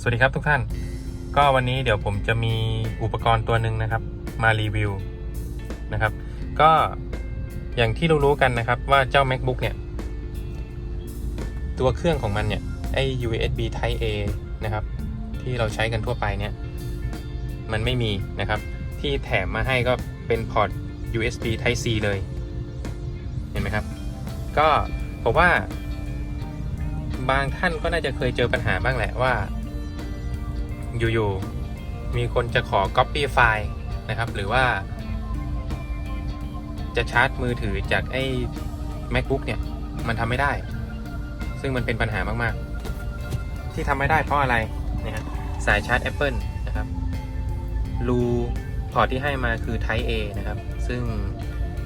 สวัสดีครับทุกท่าน ก็วันนี้เดี๋ยวผมจะมีอุปกรณ์ตัวหนึ่งนะครับ มารีวิวนะครับ ก็อย่างที่เรารู้กันนะครับว่าเจ้า macbook เนี่ย ตัวเครื่องของมันเนี่ยไอ้ USB Type A นะครับ ที่เราใช้กันทั่วไปเนี่ย มันไม่มีนะครับ ที่แถมมาให้ก็เป็นพอร์ต USB Type C เลย เห็นไหมครับ ก็ผมว่าบางท่านก็น่าจะเคยเจอปัญหาบ้างแหละว่า อยู่ๆมีคนจะขอ Copy ไฟล์นะครับ หรือว่า จะชาร์จมือถือจากไอ้ MacBook เนี่ย มันทำไม่ได้ ซึ่งมันเป็นปัญหามากๆ ที่ทำไม่ได้เพราะอะไรเนี่ยฮะสายชาร์จ Apple นะครับรูพอร์ตที่ให้มาคือ Type A นะครับ ซึ่ง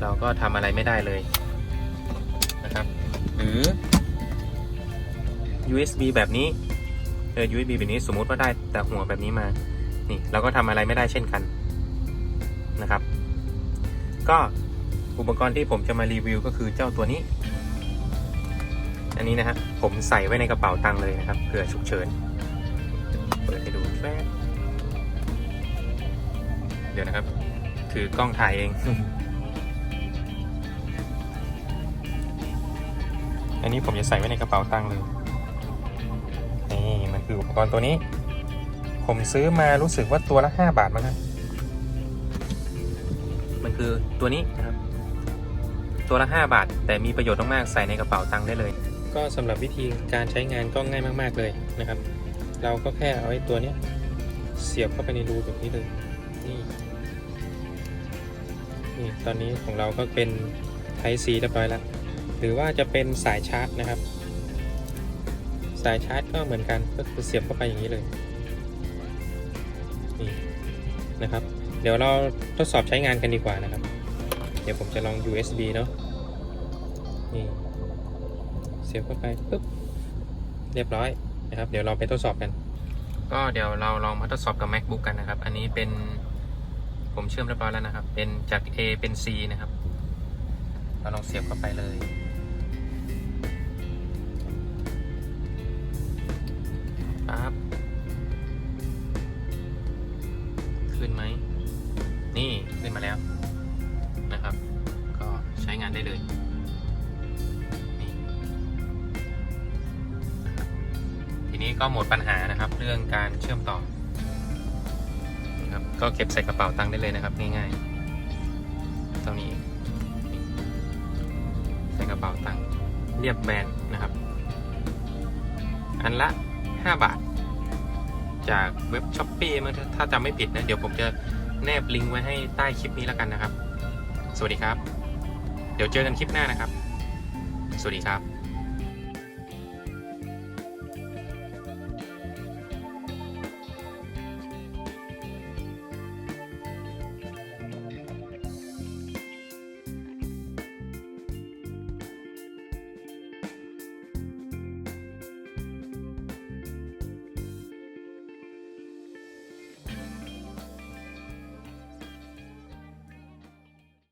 เราก็ทำอะไรไม่ได้เลยนะครับ หรือ USB แบบนี้ เออ USB แบบนี้สมมุติว่าได้แต่หัวแบบนี้มา นี่เราก็ทำอะไรไม่ได้เช่นกันนะครับ ก็อุปกรณ์ที่ผมจะมารีวิวก็คือเจ้าตัวนี้ อันนี้นะฮะผมใส่ไว้ในกระเป๋าตังค์เลยนะครับเผื่อฉุกเฉิน เปิดให้ดูแป๊บเดี๋ยวนะครับ ถือกล้องถ่ายเอง อันนี้ผมจะใส่ไว้ในกระเป๋าตังค์เลย นี่มันคืออุปกรณ์ตัวนี้ ผมซื้อมารู้สึกว่าตัวละ 5 บาทมั้งครับมันคือตัวนี้นะครับ ตัวละ 5 บาท แต่มีประโยชน์มากๆใส่ในกระเป๋าตังค์ได้เลย ก็สำหรับวิธีการใช้งานก็ง่ายมากๆเลยนะครับ เราก็แค่เอาไอ้ตัวเนี้ยเสียบเข้าไปในรูแบบนี้เลยนี่นี่ตอนนี้ของเราก็เป็น Type C เรียบร้อยแล้วหรือว่าจะเป็นสายชาร์จนะครับ สายชาร์จก็เหมือนกันก็คือเสียบเข้าไปอย่างนี้เลยนี่นะครับ เดี๋ยวเราทดสอบใช้งานกันดีกว่านะครับ เดี๋ยวผมจะลอง USB เนาะนี่เสียบเข้าไปปุ๊บเรียบร้อยนะครับ เดี๋ยวเราไปทดสอบกัน ก็เดี๋ยวเราลองมาทดสอบกับ macbook กันนะครับ อันนี้เป็นผมเชื่อมเรียบร้อยแล้วนะครับ เป็นจาก A เป็น C นะครับ เราลองเสียบเข้าไปเลย ปั๊บขึ้นไหม นี่ขึ้นมาแล้วนะครับ ก็ใช้งานได้เลยนี่ทีนี้ก็หมดปัญหานะครับ เรื่องการเชื่อมต่อนะครับก็เก็บใส่กระเป๋าตังค์ได้เลยนะครับ ง่ายๆเท่านี้ใส่กระเป๋าตังค์เรียบแบนนะครับ อันละ 5 บาท จากเว็บช้อปปี้มั้งถ้าถ้าจำไม่ผิดนะ เดี๋ยวผมจะแนบลิงก์ไว้ให้ใต้คลิปนี้แล้วกันนะครับ สวัสดีครับ เดี๋ยวเจอกันคลิปหน้านะครับ สวัสดีครับ